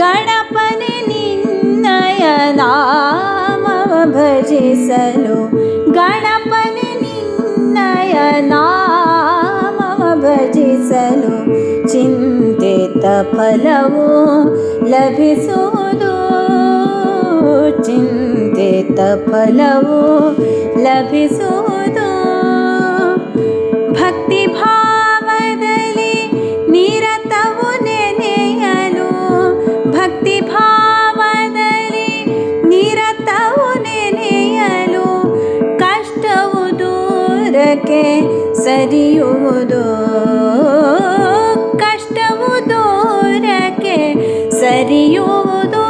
गणपनि निन्नयनामव भजे सलो ನಾಮವ ಭಜಿಸಲು ಚಿಂತಿತ ಫಲವು ಲಭಿಸುವುದು ಚಿಂತಿತ ಫಲವು ಲಭಿಸುವುದು ಸರಿಯುವುದು ಕಷ್ಟವು ದೂರಕ್ಕೆ ಸರಿಯುವುದು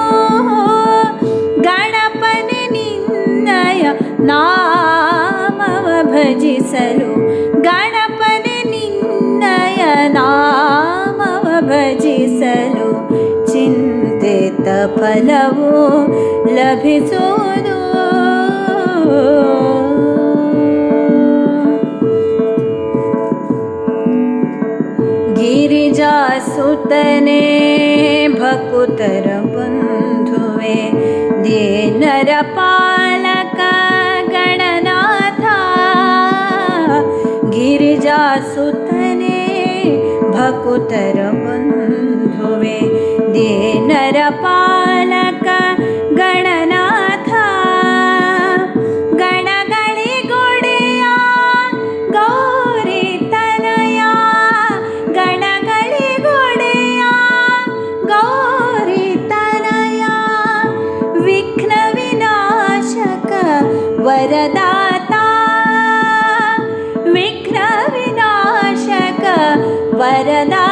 ಗಣಪನೆ ನಿನ್ನಯ ನಾಮವ ಭಜಿಸಲು ಗಣಪನೆ ನಿನ್ನಯ ನಾಮವ ಭಜಿಸಲು ಚಿಂತಿತ ಫಲವು ಲಭಿಸುವುದು सुतने भक्तर बन्धुवे देनर गणनाथा गिरिजा सुतने भक्तर बन्धुवे देनर വരദാ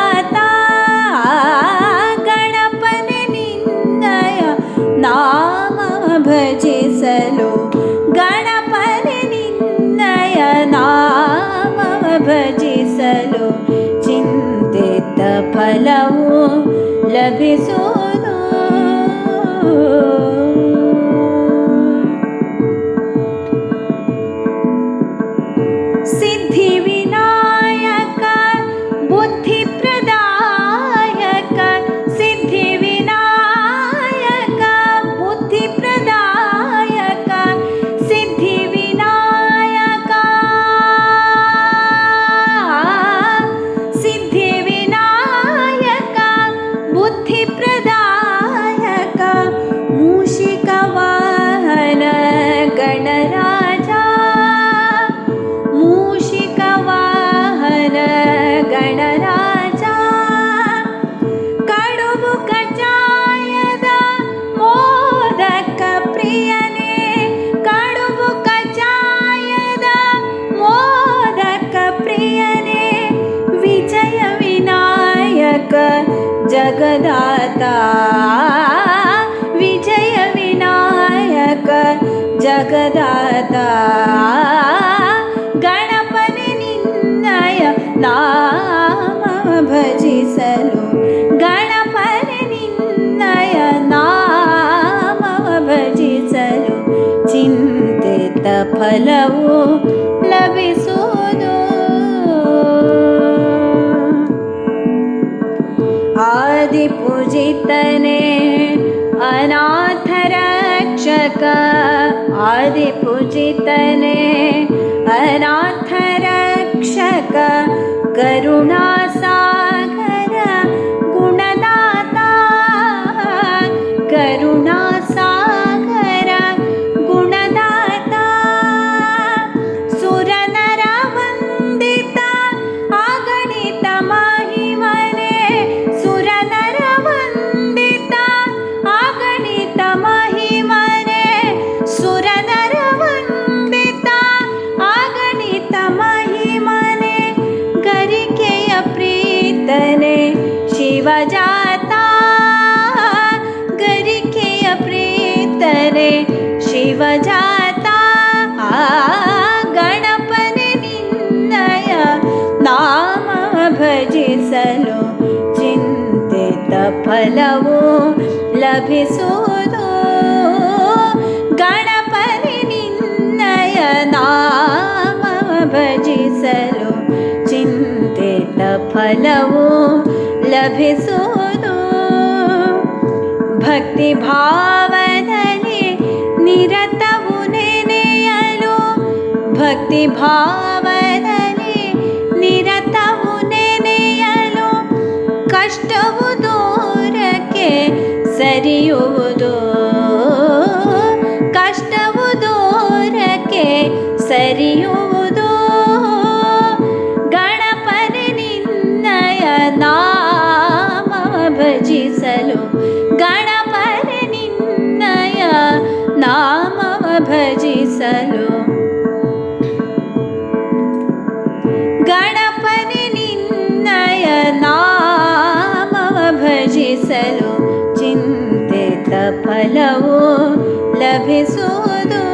गदा गणप निन्दय नज सलु। गणपन निर्णय नाम भजिसलु चिन्तित फलो लि आदिपूजितने अनाथरक्षक। आदिपूजितने अनाथरक्षक करुणासागर शिवजाता गणपनि निर्णय नाम भजिसलो चिन्ते फलवो लभोदो गणपति निर्णय नाम भजिसलो चिन्ते फलवो लभोदो भक्तिभा ಭಕ್ತಿ ಭಾವದಲ್ಲಿ ನಿರತವು ನೆನೆಯಲು ಕಷ್ಟವು ದೂರಕ್ಕೆ ಸರಿಯುವುದು. ಕಷ್ಟವು ದೂರಕ್ಕೆ ಸರಿಯುವುದು. ಗಣಪನ ನಿನ್ನಯ ನಾಮ ಭಜಿಸಲು ಗಣಪನ ನಿನ್ನಯ ನಾಮ ಭಜಿಸಲು ಫಲವು ಲಭಿಸುವುದು.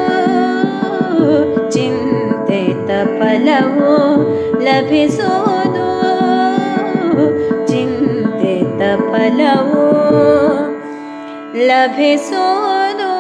ಚಿಂತಿತ ಫಲವು ಲಭಿಸುವುದು. ಚಿಂತಿತ ಫಲವು ಲಭಿಸುವುದು.